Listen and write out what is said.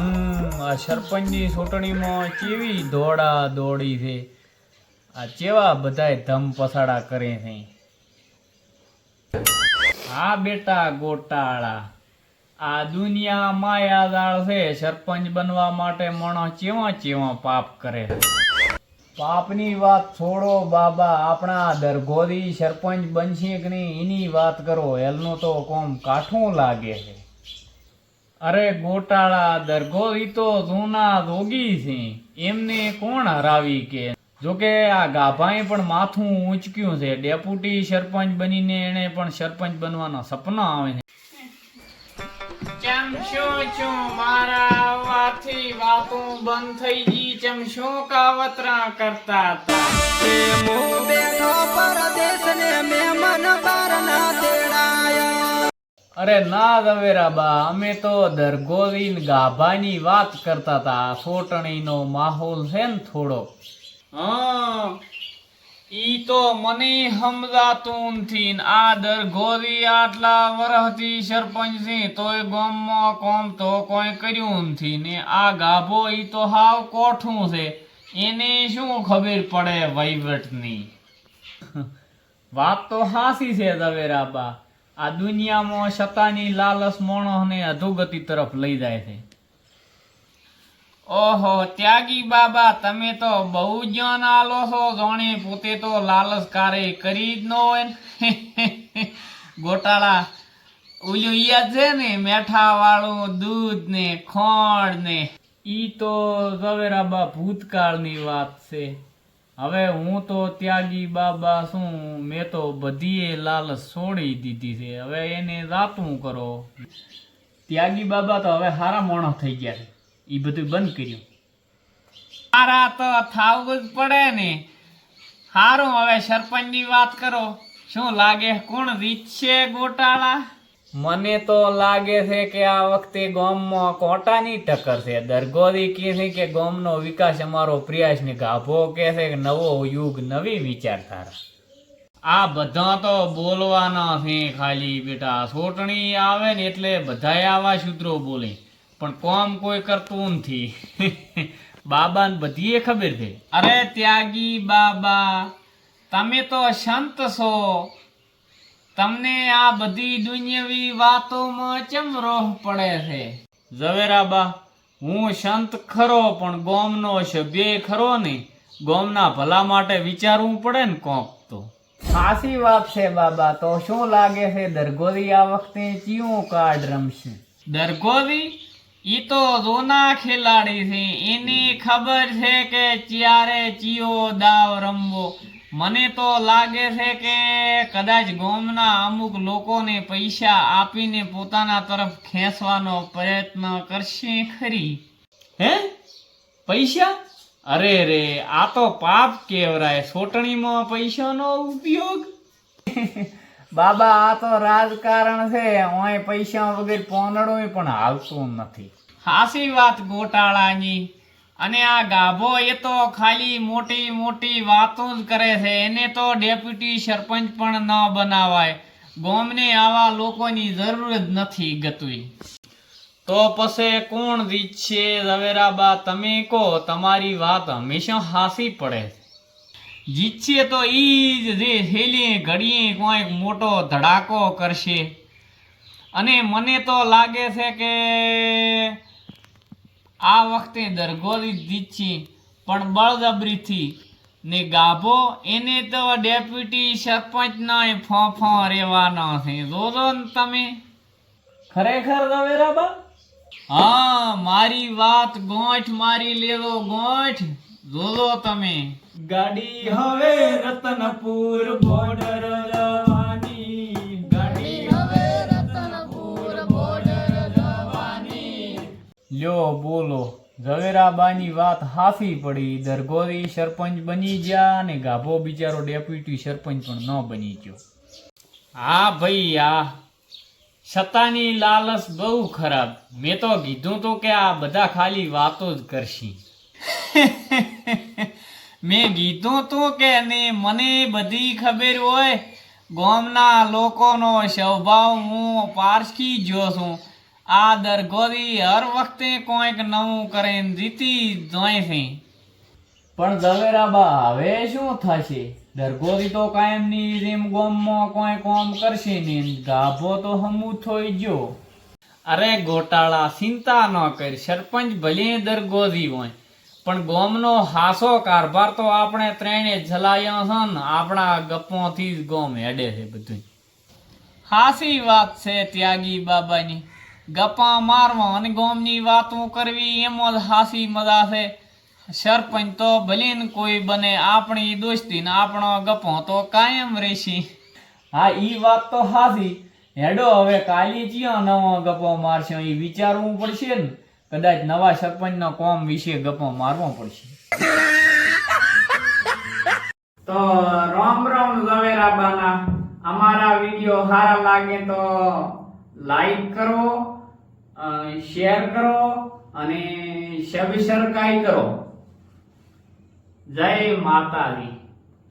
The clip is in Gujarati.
હમ, આ સરપંચની ચૂંટણીમાં કેવી દોડા દોડી છે? આ કેવા બધાય ધમ પસાડા કરે છે? હા બેટા ગોટાળા. આ દુનિયા માયાજાળ છે, સરપંચ બનવા માટે માણસ ચેવા ચેવા પાપ કરે પાપની વાત છોડો બાબા, આપણા દરગોદી સરપંચ બનશે કે નહીં, એની વાત કરો, એલનો તો કોમ કાઠું લાગે છે. અરે ગોટાળા દરગોદી તો જૂના રોગી છે. એમને કોણ હરાવી કે? જોકે આ ગાભાએ પણ માથું ઊંચક્યું છે. ડેપ્યુટી સરપંચ બનીને એને પણ સરપંચ બનવાના સપના આવે છે. ચમશો છો મારા આવવાથી વાતો બંધ થઈ ગઈ. ચમશો કાવતરા કરતા હતા? અરે ના ઝવેરા બા અમે તો દર ગોવિંદ ગાભાની વાત કરતા હતા સોટણીનો માહોલ છે ને થોડો. હા ઈ તો મને સમજાતું નથી આ દરગોદી આટલા વરહતી સરપંચ છે તોય ગામમાં કોમ તો કોઈ કર્યું નથી ને આ ગાભો ઈ તો હાવ કોઠું છે. એને શું ખબર પડે વહીવટની? વાત તો હાસી છે ઝવેરા બા આ દુનિયામાં સત્તાની લાલચ માણસને અધોગતિ તરફ લઈ જાય છે. ઓહો, ત્યાગી બાબા, તમે તો બહુ જ્ઞાન આલો છો, જાણે પોતે તો લાલચ કારે કરી જ ન હોય ગોટાળા, ઓલું યાદ છે ને મેઠા વાળું દૂધ ને ખોણ ને. ઈ તો ઝવેરાબા ભૂતકાળની વાત છે. હવે હું તો ત્યાગી બાબા શું, મેં તો બધીએ લાલચ છોડી દીધી છે. હવે એને રાતું કરો. ત્યાગી બાબા તો હવે સારા મોણો થઈ ગયા છે. એ બધું બંધ કર્યું. હારા તો થાવું જ પડે ને. સારું હવે સરપંચની વાત કરો. શું લાગે, કોણ રીતશે ગોટાળા? મને તો લાગે છે કે આ વખતે ગોમમાં કોટાની ટક્કર છે. દરગોદી કહે છે કે ગોમનો વિકાસ અમારો પ્રયાસ ને ગાભો કહે છે કે નવો યુગ, નવી વિચારધારા. આ બધા તો બોલવાના છે ખાલી બેટા. સોટણી આવે ને એટલે બધાય આવા સૂત્રો બોલે. પણ કોમ કોઈ કરતું નથી. બાબાને બધીએ ખબર છે. અરે ત્યાગી બાબા, તમે તો સંત છો. તમને આ બધી દુનિયાવી વાતોમાં ચમ રોહ પડે છે? ઝવેરાબા હું સંત ખરો પણ ગોમનો સભ્ય ખરો ને ગોમના ભલા માટે વિચારવું પડે ને કોક તો. ખાસી વાત છે બાબા તો શું લાગે છે દરગોદી આ વખતે ચિયું કાર્ડ રમશે? દરગોદી ઈ તો જૂના ખેલાડી છે. એની ખબર છે કે ચિયારે ચિયો દાવ રમવો. મને તો લાગે છે કે કદાચ ગોમના અમુક લોકોને પૈસા આપીને પોતાના તરફ ખેંચવાનો પ્રયત્ન કરશે ખરી. હે? પૈસા? અરે રે, આ તો પાપ કેવરાય સોટણીમાં પૈસાનો ઉપયોગ? બાબા, આ તો રાજકારણ છે. ઓય પૈસા વગર પોનડું પણ હાલતું નથી. હાસી વાત ગોટાળાની. અને આ ગાભો એ તો ખાલી મોટી મોટી વાતો જ કરે છે. એને તો ડેપ્યુટી સરપંચ પણ ન બનાવાય. ગોમને આવા લોકોની જરૂર જ નથી ગતવી તો પછી કોણ છે ઝવેરાબા, તમે કહો, તમારી વાત હંમેશા હાસી પડે જીતશે તો ઈ જ જે હેલી ઘડીએ કોઈક મોટો ધડાકો કરશે. અને મને તો લાગે છે કે આ વખતે દરગોલી જીતશે પણ બળજબરીથી. ને ગાભો એને તો ડેપ્યુટી સરપંચનો ફોફો રેવાનો છે. જોજો ને તમે. ખરેખર ઝવેરાબા હા મારી વાત ગોઠ મારી લેવો ગોઠ. જોજો તમે. ગાડી હવે રતનપુર બોર્ડર લ્યો બોલો, ઝવેરાબાની વાત હાફી પડી. દરગોરી સરપંચ બની ગયા અને ગાભો બિચારો ડેપ્યુટી સરપંચ પણ ન બની ગયો. હા ભાઈ, આ સત્તાની લાલચ બહુ ખરાબ. મેં તો કીધું તો કે આ બધા ખાલી વાતો જ કરશી. મેં કીધું તું કે ને મને બધી ખબર હોય. ગામના લોકોનો સ્વભાવ હું પારખી ગયો છું. આ દરગોદી હર વખતે કોઈક નવું કરીને જીતી જોઈ જાય છે પણ ઝવેરાબા હવે શું થશે? દરગોદી તો કાયમની જેમ ગોમમાં કોઈ કોમ કરશે નહીં. ગાભો તો હમુ થોઈ ગયો. અરે ગોટાળા ચિંતા ન કર સરપંચ ભલે દરગોદી હોય પણ ગોમનો હાસો કારભાર તો આપણે ત્રણે જલાયો છે ને આપણા ગપ્પોથી જ ગોમ હેડે છે બધું હાસી વાત છે ત્યાગી બાબાની. ગપ્પા મારવા અને ગામની વાતો કરવી એમ જ હાસી મજા છે. સરપંચ તો ભલે ને કોઈ બને આપણી દોસ્તી ને આપણો ગપો તો કાયમ રહેશે. હા ઈ વાત તો હાસી. હેડો હવે કાલી જ્યાં નવો ગપ્પો મારશે એ વિચારવું પડશે ને. કદાચ નવા સરપંચનો કોમ વિશે ગપ્પો મારવો પડશે. તો રામ રામ ઝવેરાબાના. અમારા વીડિયો સારા લાગે તો લાઈક કરો શેર કરો અને સબસ્ક્રાઇબ કરો. જય માતાજી.